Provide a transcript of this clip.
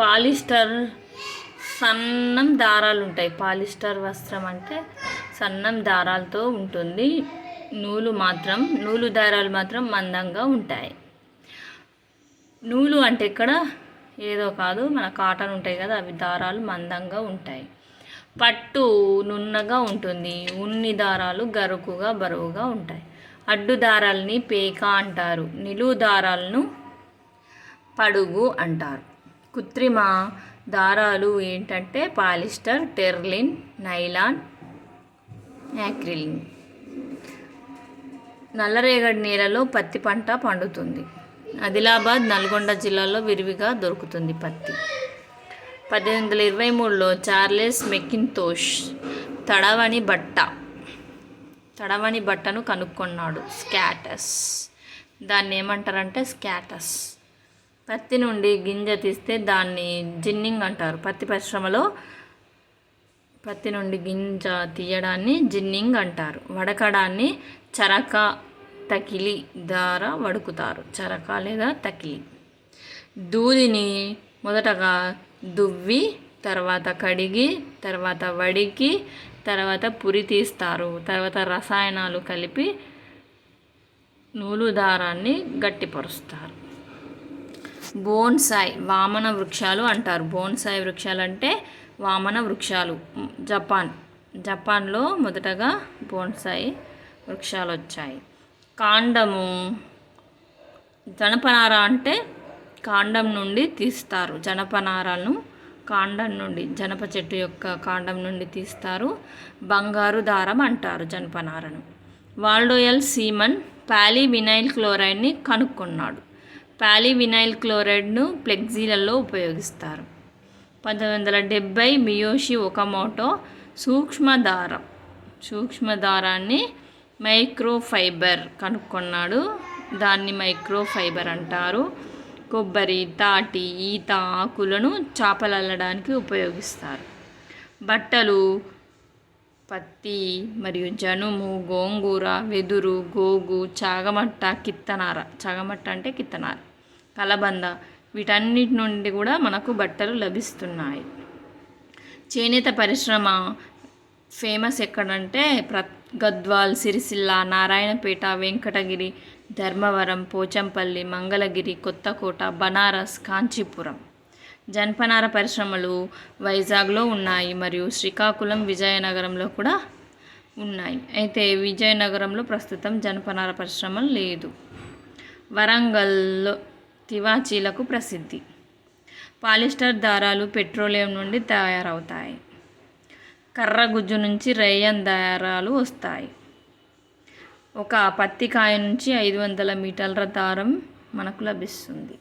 Polyester సన్నం దారాలు ఉంటాయి. పాలిస్టర్ వస్త్రం అంటే సన్నం దారాలతో ఉంటుంది. నూలు మాత్రం నూలు దారాలు మాత్రం మందంగా ఉంటాయి. నూలు అంటే ఇక్కడ ఏదో కాదు మన కాటన్ ఉంటాయి కదా అవి దారాలు మందంగా ఉంటాయి. పట్టు నున్నగా ఉంటుంది. ఉన్ని దారాలు గరుకుగా బరువుగా ఉంటాయి. అడ్డు దారాలని పేక అంటారు. నిలువు దారాలను పడుగు అంటారు. కృత్రిమ దారాలు ఏంటంటే పాలిస్టర్ టెర్లిన్ నైలాన్ యాక్రిలిన్. నల్లరేగడి నేలలో పత్తి పంట పండుతుంది. ఆదిలాబాద్ నల్గొండ జిల్లాలో విరివిగా దొరుకుతుంది పత్తి. పద్దెనిమిది వందల ఇరవై మూడులో చార్లెస్ మెకిన్తోష్ తడవని బట్ట తడవని బట్టను కనుక్కున్నాడు. స్కాటస్. దాన్ని ఏమంటారంటే స్కాటస్. పత్తి నుండి గింజ తీస్తే దాన్ని జిన్నింగ్ అంటారు. పత్తి పరిశ్రమలో పత్తి నుండి గింజ తీయడాన్ని జిన్నింగ్ అంటారు. వడకడాన్ని చరక తకిలి ద్వారా వడుకుతారు. చరక లేదా తకిలి. దూదిని మొదటగా దువ్వి తర్వాత కడిగి తర్వాత వడికి తర్వాత పురి తీస్తారు. తర్వాత రసాయనాలు కలిపి నూలు దారాన్ని గట్టిపరుస్తారు. బోన్సాయ్ వామన వృక్షాలు అంటారు. బోన్సాయ్ వృక్షాలు అంటే వామన వృక్షాలు. జపాన్. జపాన్లో మొదటగా బోన్సాయ్ వృక్షాలు వచ్చాయి కాండము. జనపనార అంటే కాండం నుండి తీస్తారు. జనపనారను కాండం నుండి జనప చెట్టు యొక్క కాండం నుండి తీస్తారు. బంగారు దారం అంటారు జనపనారను. వాల్డోయల్ సీమన్ పాలీ వినైల్ క్లోరైడ్ని కనుక్కున్నాడు. పాలీవినైల్ క్లోరైడ్ను ప్లెగ్జీలలో ఉపయోగిస్తారు. పంతొమ్మిది వందల డెబ్బై మియోషి ఒకమోటో సూక్ష్మదారం సూక్ష్మదారాన్ని మైక్రోఫైబర్ కనుక్కున్నాడు. దాన్ని మైక్రోఫైబర్ అంటారు. కొబ్బరి తాటి ఈత ఆకులను చేపలు అల్లడానికి ఉపయోగిస్తారు. బట్టలు పత్తి మరియు జనుము గోంగూర వెదురు గోగు చాగమట్ట కిత్తనార చాగమట్ట అంటే కిత్తనార. కలబంద. వీటన్నిటి నుండి కూడా మనకు బట్టలు లభిస్తున్నాయి. చేనేత పరిశ్రమ ఫేమస్ ఎక్కడంటే ప్ర గద్వాల్ సిరిసిల్ల నారాయణపేట వెంకటగిరి ధర్మవరం పోచంపల్లి మంగళగిరి కొత్తకోట బనారస్ కాంచీపురం. జనపనార పరిశ్రమలు వైజాగ్లో ఉన్నాయి మరియు శ్రీకాకుళం విజయనగరంలో కూడా ఉన్నాయి. అయితే విజయనగరంలో ప్రస్తుతం జనపనార పరిశ్రమ లేదు. వరంగల్లో తివాచీలకు ప్రసిద్ధి. పాలిస్టర్ దారాలు పెట్రోలియం నుండి తయారవుతాయి. కర్ర గుజ్జు నుంచి రేయన్ దారాలు వస్తాయి. ఒక పత్తి కాయ నుంచి ఐదు వందల మీటర్ల దారం మనకు లభిస్తుంది.